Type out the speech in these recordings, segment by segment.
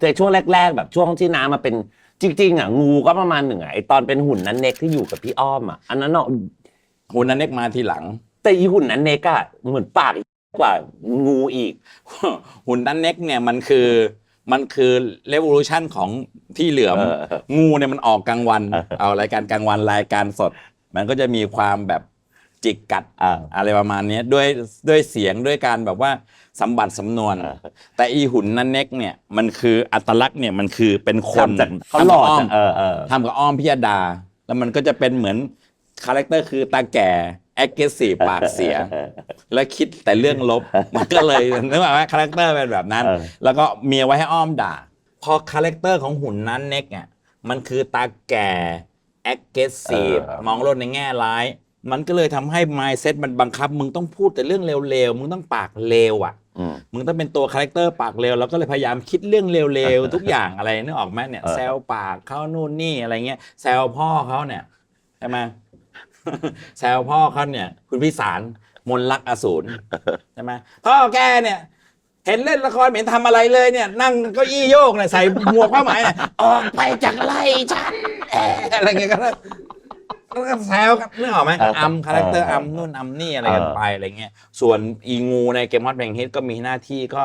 แต่ช่วงแรก ๆ แบบช่วงที่น้ามาเป็นจริงๆอะงูก็ประมาณหนึ่งอะไอตอนเป็นหุ่นนั้นเน็กที่อยู่กับพี่อ้อมอะอันนั้นเนาะหุ่นนั้นเน็กมาทีหลัง แต่อีหุ่นนั้นเน็กอะเหมือนปากกว่างูอีก หุ่นนั้นเน็กเนี่ยมันคือมันคือเรว o ลูชันของพี่เหลือมเอองูเนี่ยมันออกกลางวันเออเอารายการกลางวันรายการสด มันก็จะมีความแบบ จิกกัดอ่า อะไรประมาณเนี้ยด้วยด้วยเสียงด้วยการแบบว่าสัมบัติสำนวนเออแต่อีหุ่นนั้นเน็กเนี่ยมันคืออัตลักษณ์เนี่ยมันคือเป็นคนทำจากเขาหลอดทำกับอ้อมจากเออเออ ทำกับอ้อมพิยดา แล้วมันก็จะเป็นเหมือนคาแรคเตอร์คือตาแก่แอคเกสีปากเสีย และคิดแต่เรื่องลบ มันก็เลยนึกว่าคาแรคเตอร์เป็นแบบนั้น เออ แล้วก็เมียไว้ให้อ้อมด่า พอคาแรคเตอร์ของหุ่นนั้นเน็กเนี่ยมันคือตาแก่แอคเกสีฟมองโลกในแง่ร้าย มันก็เลยทำให้ mindset มันบังคับ มึงต้องพูดแต่เรื่องเร็วๆ มึงต้องปากเลวอะอืมมึงต้องเป็นตัวคาแรคเตอร์ปากเร็ว แล้วก็เลยพยายามคิดเรื่องเร็วๆ ทุกอย่างอะไรนึกออกไหมเนี่ยเออแซวปากเขานู่นนี่อะไรเงี้ยแซวพ่อเขาเนี่ยใช่ไหมแซวพ่อเขาเนี่ย คุณพิสารมนลักษณ์อสูรใช่ไหมพ่อแกเนี่ยเห็นเล่นละครไม่เห็นทำอะไรเลยเนี่ย นั่งเก็อี้โยกเนี่ยใส่หมวกผ้าไหมเนี่ยออกไปจากไล่ฉันเอ่ออะไรเงี้ยก็ แล้วก็แซวกันนึกออกไหมเอออัมคาแรคเตอร์เอออัมนู่นอัมนี่อะไรกันเออไปอะไรเงี้ยส่วนอีงูในเกมฮอตเพลงฮิตก็มีหน้าที่ก็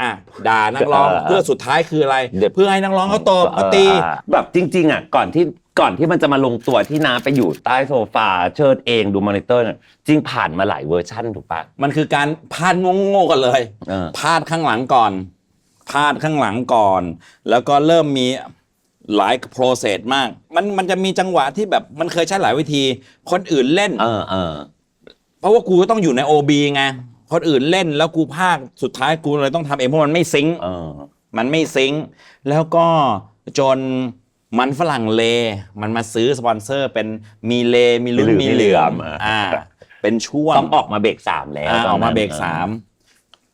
อะด่านักร้องเพื่อสุดท้ายคืออะไรเพื่อให้นักร้องเขาตบเขาตีเออแบบจริง ๆ อะ ก่อนที่ก่อนที่มันจะมาลงตัวที่น้าไปอยู่ใต้โซฟาเชิดเองดูมอนิเตอร์เนี่ยจริงผ่านมาหลายเวอร์ชั่นถูกปะมันคือการพาดโง่ๆกันเลย เออ พาดข้างหลังก่อน พาดข้างหลังก่อน แล้วก็เริ่มมี หลายโปรเซสมาก มันมันจะมีจังหวะที่แบบมันเคยใช้หลายวิธี คนอื่นเล่น เออเออเพราะว่ากูก็ต้องอยู่ใน OB ไง คนอื่นเล่นแล้วกูพากย์สุดท้ายกูเลยต้องทำเองเพราะมันไม่ซิงค์เออ มันไม่ซิงค์แล้วก็จนมันฝรั่งเล มันมาซื้อสปอนเซอร์เป็นมีเลมีลุ้นมีมีเหลืเหลืออมมอ่า เป็นช่วง ต้องออกมาเบรกสามแล้วอ่าตนอนั้นอกมาเบรกสาม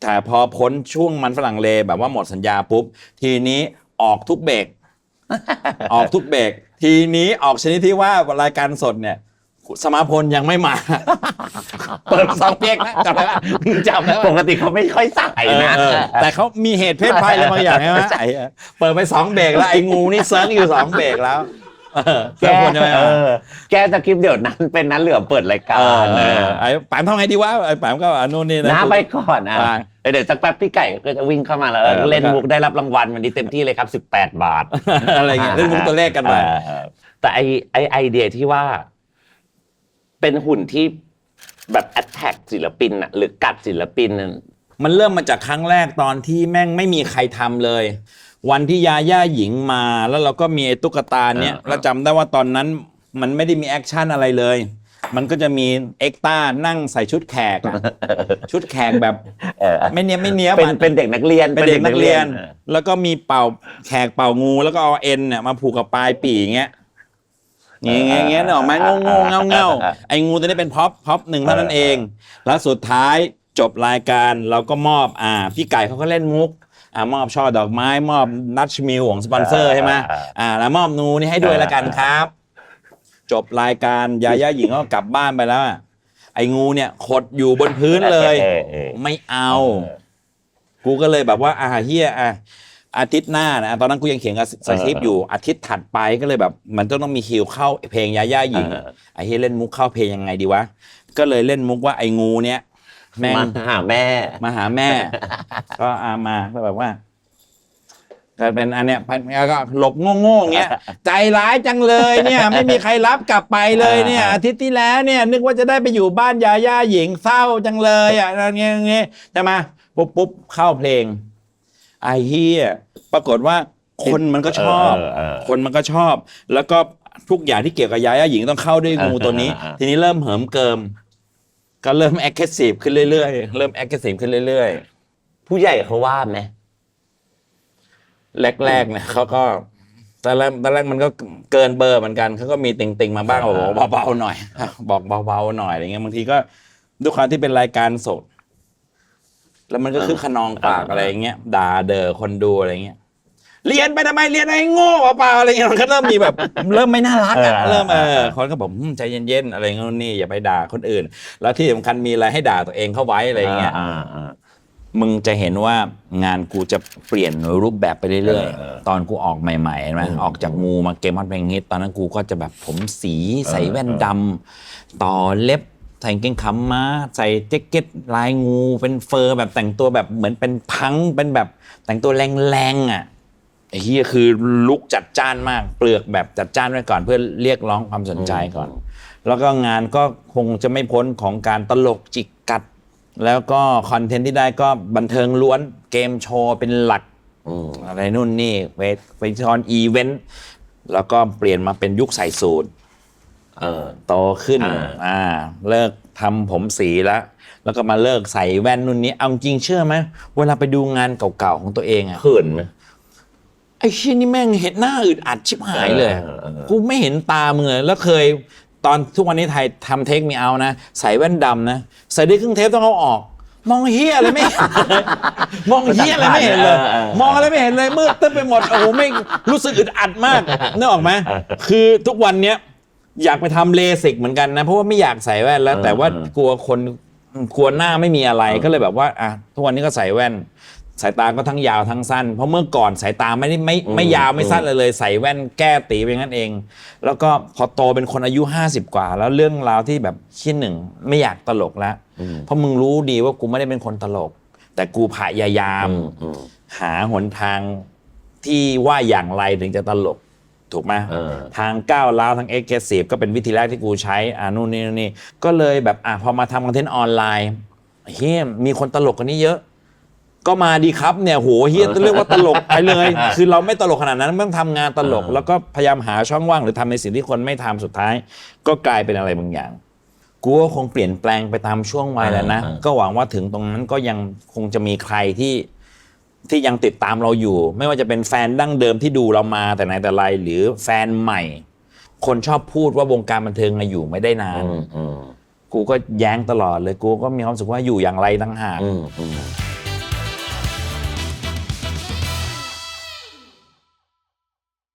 แต่พอพ้นช่วงมันฝรั่งเลแบบว่าหมดสัญญาปุ๊บ ทีนี้ออกทุกเบรก ออกทุกเบรกทีนี้ออกชนิดที่ว่ารายการสดเนี่ย สมาพลยังไม่มา เปิดสองเปียกนะจำได้ปะจำได้ปะปกติเขาไม่ค่อยใส่นะ เออเออแต่เขามีเหตุเพศภัยอะไรบางอย่างใช่ไหมไอ้เปิดไปสองเบรกแล้วไอ้งูนี่เซิร์งอยู่สองเบรกแล้ว เออแกสมาพลยังไม่เอมาอแกจะคลิปเดี๋ยวนั้นเป็นนั้นเหลือเปิดรายเอการอเอนะอไอ้ปามทำไงดีวะไอ้ปามก็อันนู้นนี่นะน้าไปก่อนอะไปเดี๋ยวสักแป๊บพี่ไก่ก็จะวิ่งเข้ามาแล้วเออเออเล่นมุกได้รับรางวัลวันนี้เต็มที่เลยครับ 18 บาท อะไรเงี้ยเล่นมุกตัวเลขกันไปเออแต่ไอไอไอเดียที่ว่า เป็นหุ่นที่แบบ attack ศิลปินอะหรือกัดศิลปินน่ะมันเริ่มมาจากครั้งแรกตอนที่แม่งไม่มีใครทำเลย วันที่ยาย่าหญิงมาแล้วเราก็มีไอ้ตุ๊กตาเนี้ยอ่าเราจำได้ว่าตอนนั้นมันไม่ได้มีแอคชั่นอะไรเลย มันก็จะมีเอ็กต้านั่งใส่ชุดแขกอะชุดแขกแบบเออไม่เนี้ยบไม่เนี้ยบเป็นอะ เป็นเด็กนักเรียนเป็นเด็กนักเรียน ออแล้วก็มีเป่าแขกเป่างูแล้วก็เอาเอ็นเนี่ยมาผูกกับปลายปีอย่างเงี้ยเงี้ยเงี้ยเงี้ยเนาะไหมงงงเงาเงาๆไอ้งูตัวนี้เป็นพ็อปพ็อปหนึ่งเท่านั้นเอง แล้วสุดท้ายจบรายการเราก็มอบอ่าพี่ไก่เขาก็เล่นมุก อ่ามอบช่อดอกไม้มอบนัชมิลของสปอนเซอร์ใช่ไหมอ่าแล้วมอบนูนี่ให้ด้วยละกันครับ จบรายการยาย่าหญิงก็กลับบ้านไปแล้วอะไอ้งูเนี่ยขดอยู่บนพื้นเลยออออไม่เอา กูก็เลยแบบว่าอ่าเฮียอะอาทิตย์หน้านะตอนนั้นกูยังเขียนกับสคริปต์อยู่อาทิตย์ถัดไปก็เลยแบบ มันต้องต้องมีคิวเข้าเพลงยาย่าหญิงเออไอ้เฮียเล่นมุกเข้าเพลงยังไงดีวะก็เลยเล่นมุกว่าไอ้งูเนี้ย แม่ง มาหาแม่ มาหาแม่ ก็อามาก็แบบว่าก็เป็นอันเนี้ยแล้วก็หลบโง่ๆอย่างเงี้ย ใจร้ายจังเลยเนี่ย ไม่มีใครรับกลับไปเลยเนี่ยอาทิตย์ที่แล้วเนี่ย นึกว่าจะได้ไปอยู่บ้านยาย่าหญิงเศร้าจังเลยอะอะไรเงี้ยอย่างเงี้ยใช่ไหมปุ๊บปุ๊บเข้าเพลงไอ้เฮียปรากฏว่าคนมันก็ชอบเออเออ คนมันก็ชอบ แล้วก็ทุกอย่างที่เกี่ยวกับยาย่าหญิงต้องเข้าด้วยงูตัวนี้เออเออเออทีนี้เริ่มเหิมเกิม ก็เริ่มแอคทีฟขึ้นเรื่อยๆ เริ่มแอคทีฟขึ้นเรื่อยผู้ใหญ่เขาว่าไหมๆ แรกๆเนี่ยเขาก็ตอนแรกตอนแรกมันก็เกินเบอร์เหมือนกันเขาก็มีติ่งๆมาบ้างบอกเบาๆหน่อย บอกเบาๆหน่อยอะไรเงี้ยบางทีก็ด้วยความที่เป็นรายการสด แล้วมันก็คือขนองปากอะไรเงี้ยด่าเดอคนดูอะไรเงี้ย เรียนไปทำไมเรียนไอ้โง่เปล่าๆอะไรเงี้ยมันก็เริ่มมีแบบ เริ่มไม่น่ารักอะเออเริ่มเออคนก็บอกอืมใจเย็นๆอะไรเงี้ยนี่อย่าไปด่าคนอื่น แล้วที่สำคัญมีอะไรให้ด่าตัวเองเข้าไว้อะไรเงี้ยอ่าอ่า มึงจะเห็นว่างานกูจะเปลี่ยนรูปแบบไปเรื่อยเออเออๆตอนกูออกใหม่ๆเห็นไหมออกจากงูมาเกมอนเพลงฮิตตอนนั้นกูก็จะแบบผมสีใส่แว่นดำต่อเล็บใส่กางเกงขาม้าใส่แจ็คเก็ตลายงูเป็นเฟอร์แบบแต่งตัวแบบเหมือนเป็นพังเป็นแบบแต่งตัวแรงๆอะ ไอ้เฮียคือลุกจัดจ้านมาก เปลือกแบบจัดจ้านไว้ก่อนเพื่อเรียกร้องความสนใจก่อน แล้วก็งานก็คงจะไม่พ้นของการตลกจิกกัด แล้วก็คอนเทนต์ที่ได้ก็บันเทิงล้วนเกมโชว์เป็นหลักอืมอะไรนู่นนี่เวทไปทอนอีเวนต์แล้วก็เปลี่ยนมาเป็นยุคใส่สูตรเออโตขึ้นอ่าอ่าเลิกทำผมสีแล้วแล้วก็มาเลิกใส่แว่นนู่นนี้เอาจริงเชื่อไหมเวลาไปดูงานเก่าๆของตัวเองอะเขินไหม ไอ้ชี้ยนี่แม่งเห็นหน้าอึดอัดชิบหายเลยเออเออเออ กูไม่เห็นตามึงเลยแล้วเคยตอนทุกวันนี้ไทยทำเทคมีเอานะ ใส่แว่นดำนะ ใส่ได้ครึ่งเทปต้องเอาออก มองเฮียอะไรไม่เห็นมองเฮียอะไรไม่เห็นเลยมองอะไรไม่เห็นเลยมืดตึ๊บไปหมดโอ้โหไม่รู้สึกอึดอัดมากนึกออกไหมคือทุกวันเนี้ยอยากไปทำเลสิกเหมือนกันนะ เพราะว่าไม่อยากใส่แว่นแล้ว แต่ว่ากลัวคนกลัวหน้าไม่มีอะไรก็เลยแบบว่าอะทุกวันนี้ก็ใส่แว่น สายตาก็ทั้งยาวทั้งสั้น เพราะเมื่อก่อนสายตาไม่ได้ไม่ไม่ยาวไม่สั้นเลยเลย ใส่แว่นแก้ตีไปงั้นเอง แล้วก็พอโตเป็นคนอายุ 50 กว่า แล้วเรื่องราวที่แบบชิ้นหนึ่งไม่อยากตลกแล้ว เพราะมึงรู้ดีว่ากูไม่ได้เป็นคนตลก แต่กูพยายามอืมอืมหาหนทางที่ว่าอย่างไรถึงจะตลกถูกไหมเออทางก้าวร้าวทางเอ็กซ์ซีฟก็เป็นวิธีแรกที่กูใช้อ่านู่นนี่นู่นนี่ก็เลยแบบอะพอมาทำคอนเทนต์ออนไลน์เฮียมีคนตลกกันนี้เยอะ ก็มาดีครับเนี่ยโหเฮียเรียกว่าตลกไปเลย คือเราไม่ตลกขนาดนั้นไม่ต้องทำงานตลก แล้วก็พยายามหาช่องว่างหรือทำในสิ่งที่คนไม่ทำสุดท้าย ก็กลายเป็นอะไรบางอย่าง กูก็คงเปลี่ยนแปลงไปตามช่วงวัยแล้วนะอ่าอ่า ก็หวังว่าถึงตรงนั้นก็ยังคงจะมีใครที่ที่ยังติดตามเราอยู่ ไม่ว่าจะเป็นแฟนดั้งเดิมที่ดูเรามาแต่ไหนแต่ไรหรือแฟนใหม่ คนชอบพูดว่าวงการบันเทิงอะอยู่ไม่ได้นาน อืมอืมกูก็แย้งตลอดเลยกูก็มีความรู้สึกว่าอยู่อย่างไรตั้งหาก อืมอืม